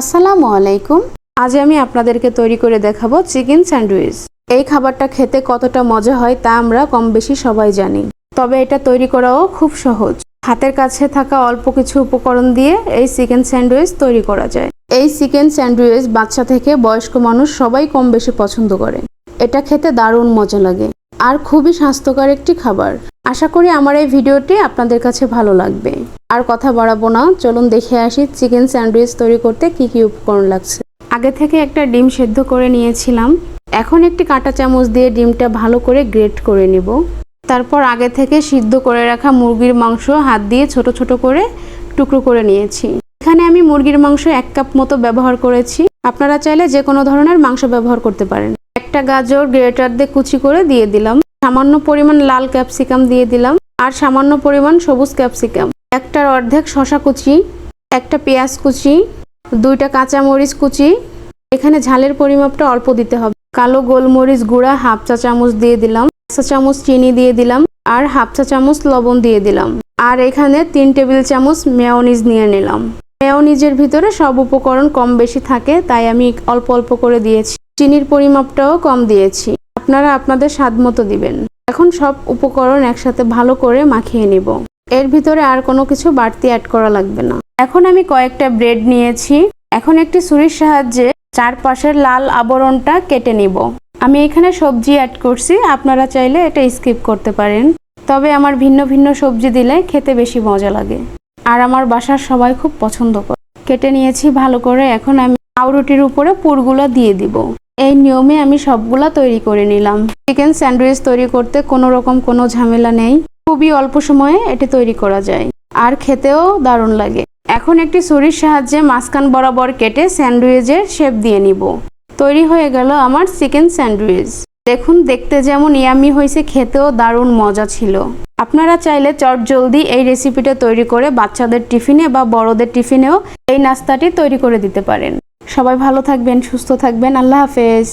আসসালামু আলাইকুম। আজ আমি আপনাদেরকে তৈরি করে দেখাবো চিকেন স্যান্ডউইচ। এই খাবারটা খেতে কতটা মজা হয় তা আমরা কম বেশি সবাই জানি। তবে এটা তৈরি করাও খুব সহজ। হাতের কাছে থাকা অল্প কিছু উপকরণ দিয়ে এই চিকেন স্যান্ডউইচ তৈরি করা যায়। এই চিকেন স্যান্ডউইচ বাচ্চা থেকে বয়স্ক মানুষ সবাই কম বেশি পছন্দ করে। এটা খেতে দারুণ মজা লাগে আর খুবই স্বাস্থ্যকর একটি খাবার। আশা করি আমার এই ভিডিওটি আপনাদের কাছে ভালো লাগবে। আর কথা বাড়াবো না। চলুন দেখে আসি চিকেন স্যান্ডউইচ তৈরি করতে কি কি উপকরণ লাগছে। আগে থেকে একটা ডিম সেদ্ধ করে নিয়েছিলাম। এখন একটি কাঁটা চামচ দিয়ে ডিমটা ভালো করে গ্রেট করে নিব। তারপর আগে থেকে সিদ্ধ করে রাখা মুরগির মাংস হাত দিয়ে ছোট ছোট করে টুকরো করে নিয়েছি। এখানে আমি মুরগির মাংস এক কাপ মতো ব্যবহার করেছি। আপনারা চাইলে যে কোনো ধরনের মাংস ব্যবহার করতে পারেন। একটা গাজর গ্রেটার দিয়ে কুচি করে দিয়ে দিলাম। সামান্য পরিমাণ লাল ক্যাপসিকাম দিয়ে দিলাম। আর সামান্য পরিমাণ সবুজ ক্যাপসিকাম। একটার অর্ধেক শশা কুচি, একটা পেঁয়াজ কুচি, দুইটা কাঁচা মরিচ কুচি। এখানে ঝালের পরিমাপটা অল্প দিতে হবে। কালো গোলমরিচ গুঁড়া হাফ চা চামচ দিয়ে দিলাম চা চামচ চিনি দিয়ে দিলাম আর হাফ চা চামচ লবণ দিয়ে দিলাম। আর এখানে তিন টেবিল চামচ মেয়নিজ নিয়ে নিলাম। মেয়নিজের ভিতরে সব উপকরণ কম বেশি থাকে, তাই আমি অল্প অল্প করে দিয়েছি। চিনির পরিমাপটাও কম দিয়েছি। আপনারা আপনাদের স্বাদ মতো দিবেন। এখন সব উপকরণ একসাথে ভালো করে মাখিয়ে নিব। এর ভিতরে আর কোনো কিছু বাড়তি অ্যাড করা লাগবে না। এখন আমি কয়েকটা ব্রেড নিয়েছি। এখন একটি ছুরির সাহায্যে চারপাশের লাল আবরণটা কেটে নিব। আমি এখানে সবজি অ্যাড করছি। আপনারা চাইলে এটা স্কিপ করতে পারেন। তবে আমার ভিন্ন ভিন্ন সবজি দিলে খেতে বেশি মজা লাগে। আর আমার বাসার সবাই খুব পছন্দ করে। কেটে নিয়েছি ভালো করে। এখন আমি পাউরুটির উপরে পুরগুলো দিয়ে দিব। এই নিয়মে আমি সবগুলা তৈরি করে নিলাম। চিকেন স্যান্ডউইচ তৈরি করতে কোনো রকম কোনো ঝামেলা নেই। খুবই অল্প সময়ে এটি তৈরি করা যায়। আর খেতেও দারুণ লাগে। এখন একটি ছুরির সাহায্যে মাঝখান বরাবর কেটে স্যান্ডউইচের শেপ দিয়ে নিব। তৈরি হয়ে গেল আমার চিকেন স্যান্ডউইচ। দেখুন, দেখতে যেমন ইয়ামি হয়েছে, খেতেও দারুণ মজা ছিল। আপনারা চাইলে চট জলদি এই রেসিপিটা তৈরি করে বাচ্চাদের টিফিনে বা বড়দের টিফিনেও এই নাস্তাটি তৈরি করে দিতে পারেন। সবাই ভালো থাকবেন, সুস্থ থাকবেন। আল্লাহ হাফেজ।